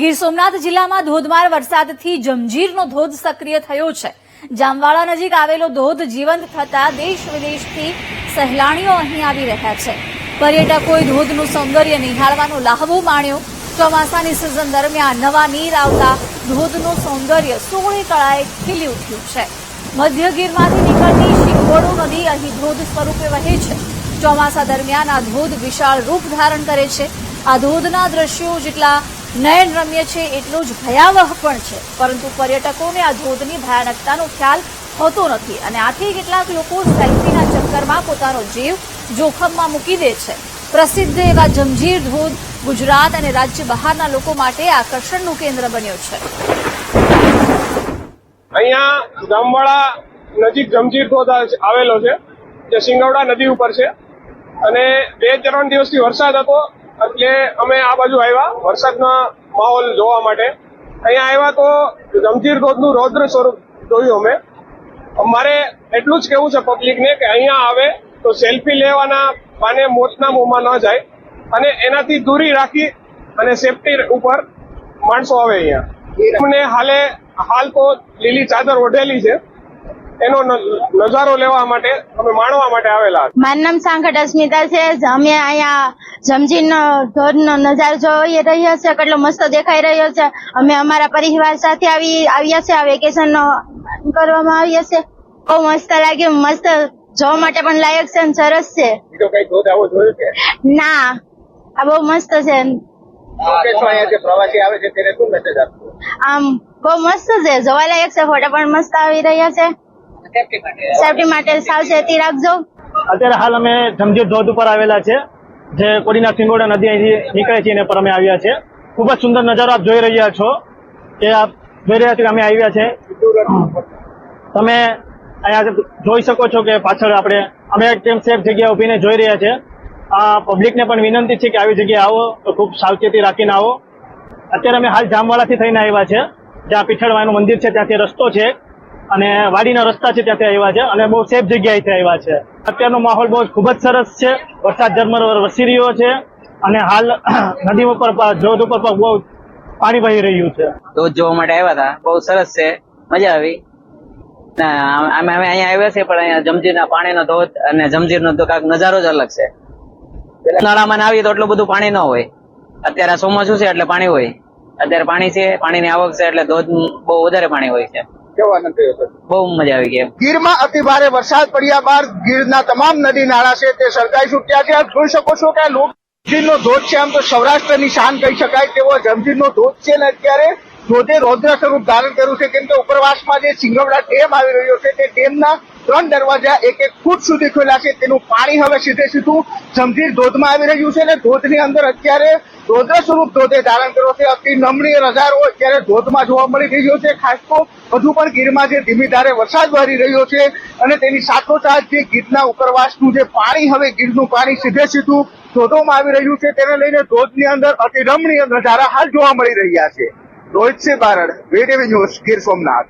ગીર સોમનાથ જિલ્લામાં ધોધમાર વરસાદથી જંજીરનો ધોધ સક્રિય થયો છે. જામવાળા નજીક આવેલો ધોધ જીવંત થતા દેશ વિદેશથી સહેલાણીઓ અહીં આવી રહ્યા છે. પર્યટકોએ ધોધનું સૌંદર્ય નિહાળવાનો લાહવો માણ્યો. ચોમાસાની સિઝન દરમિયાન નવા નીર આવતા ધોધનું સૌંદર્ય સોળે કળાએ ખીલી ઉઠ્યું છે. મધ્ય ગીરમાંથી નીકળતી શિંગોડો નદી અહીં ધોધ સ્વરૂપે વહે છે. ચોમાસા દરમિયાન આ ધોધ વિશાળ રૂપ ધારણ કરે છે. આ ધોધના દ્રશ્યો જેટલા નયન રમ્ય છે એટલું જ ભયાવહ પણ છે. પરંતુ પર્યટકોને આ ધોધની ભયાનકતાનો ખ્યાલ હોતો નથી અને આથી કેટલાક લોકો સેલ્ફીના ચક્કરમાં પોતાનો જીવ જોખમમાં મૂકી દે છે. પ્રસિદ્ધ એવા જંજીર ધોધ ગુજરાત અને રાજ્ય બહારના લોકો માટે આકર્ષણનું કેન્દ્ર બન્યો છે. અહીંયા ગામવાળા નજીક જમજીર ધોધ આવેલો છે, જે સિંગવડા નદી ઉપર છે. અને બે ત્રણ દિવસથી વરસાદ હતો એટલે અમે આ બાજુ આવ્યા. વરસાદના માહોલ જોવા માટે. અહીંયા આવ્યા તો જમજીર ધોધનું રૌદ્ર સ્વરૂપ જોયું અમે. મારે એટલું જ કેવું છે પબ્લિકને કે અહીંયા આવે તો સેલ્ફી લેવાના બાને મોતના મોંમાં ન જાય. અને એનાથી દૂરી રાખી અને સેફટી ઉપર માણસો આવે અહીંયા. અમને હાલે, હાલ તો લીલી ચાદર ઓઢેલી છે. એનો નજારો લેવા માટે અમે માણવા માટે આવેલા. મારું નામ સાંખટ અસ્મિતા છે. અમે અહીંયા જમજીનો ધોધનો નજારો જોઈ રહ્યા છે. કેટલો મસ્ત દેખાઈ રહ્યો છે. અમે અમારા પરિવાર સાથે આવી આવ્યા છે. આ વેકેશન કરવામાં આવ્યા છે. બહુ મસ્ત લાગ્યું. મસ્ત જોવા માટે પણ લાયક છે અને સરસ છે. ના. આ બહુ મસ્ત છે. શું કહેશો અહીંયા જે પ્રવાસી આવે છે તેને શું મેસેજ આપશો? આમ બહુ મસ્ત છે. જોવા લાયક છે. ફોટા પણ મસ્ત આવી રહ્યા છે. સેફટી માટે. સાવચેતી રાખજો. અત્યારે હાલ અમે જમજીર ધોધ ઉપર આવેલા છે જે કોડીના સિંગોડા નદી અહીંથી નીકળે છે એના પર અમે આવ્યા છે. ખૂબ જ સુંદર નજારો આપ જોઈ રહ્યા છો કે આપ જોઈ રહ્યા છો કે અમે આવ્યા છે. તમે અહીંયા જોઈ શકો છો કે પાછળ આપણે અમે એકદમ સેફ જગ્યા ઉભીને જોઈ રહ્યા છે. આ પબ્લિકને પણ વિનંતી છે કે આવી જગ્યાએ આવો તો ખૂબ સાવચેતી રાખીને આવો. અત્યારે અમે હાલ જામવાળાથી થઈને આવ્યા છે. જ્યાં પીઠળવાનું મંદિર છે ત્યાંથી રસ્તો છે. અને વાડીના રસ્તા છે ત્યાંથી આવ્યા છે અને બહુ સેફ જગ્યાએથી આવ્યા છે. અત્યારનો માહોલ બહુ ખૂબ જ સરસ છે. વરસાદ ઝરમર વસી રહ્યો છે અને હાલ નદી ઉપર ધોધ ઉપર પણ બહુ પાણી વહી રહ્યું છે. ધોધ જોવા માટે આવ્યા હતા. બહુ સરસ છે. મજા આવી. અમે અહીંયા આવ્યા છે પણ અહીંયા જમજીરના પાણીનો ધોધ અને જમજીરનો તો કાંક નજારો જ અલગ છે. ઉનાળામાં આવીએ તો એટલું બધું પાણી ન હોય. અત્યારે ચોમાસું છે એટલે પાણી હોય. અત્યારે પાણી છે, પાણીની આવક છે એટલે ધોધ બહુ વધારે પાણી હોય છે. કેવો આનંદ થયો બહુ મજા આવી ગઈ. ગીરમાં અતિ ભારે વરસાદ પડ્યા બાદ ગીરના તમામ નદી નાળા છે તે સરકારી છૂટ્યા છે. આપ જોઈ શકો છો કે લોક નો ધોધ છે. આમ તો સૌરાષ્ટ્રની શાન કહી શકાય તેવો જમજીરનો ધોધ છે ને અત્યારે ધોધે રૌદ્ર સ્વરૂપ ધારણ કર્યું છે. કેમ કે ઉપરવાસમાં જે સિંગવડા ડેમ આવી રહ્યો છે તે ડેમના ત્રણ દરવાજા એક એક ફૂટ સુધી ખોલ્યા છે. તેનું પાણી હવે સીધે સીધું જમજીર ધોધમાં આવી રહ્યું છે અને ધોધની અંદર અત્યારે રૌદ્ર સ્વરૂપ ધોધે ધારણ કર્યો છે. અતિ નમણીય નજારો અત્યારે ધોધમાં જોવા મળી રહ્યો છે. ખાસ તો હજુ પણ ગીરમાં જે ધીમી ધારે વરસાદ વરી રહ્યો છે અને તેની સાથોસાથ જે ગીરના ઉપરવાસનું જે પાણી હવે ગીરનું પાણી સીધે સીધું ધોધોમાં આવી રહ્યું છે. તેને લઈને ધોધની અંદર અતિ રમણીય નજારા હાલ જોવા મળી રહ્યા છે. Rohit Singh Barad, VTV news Gir Somnath.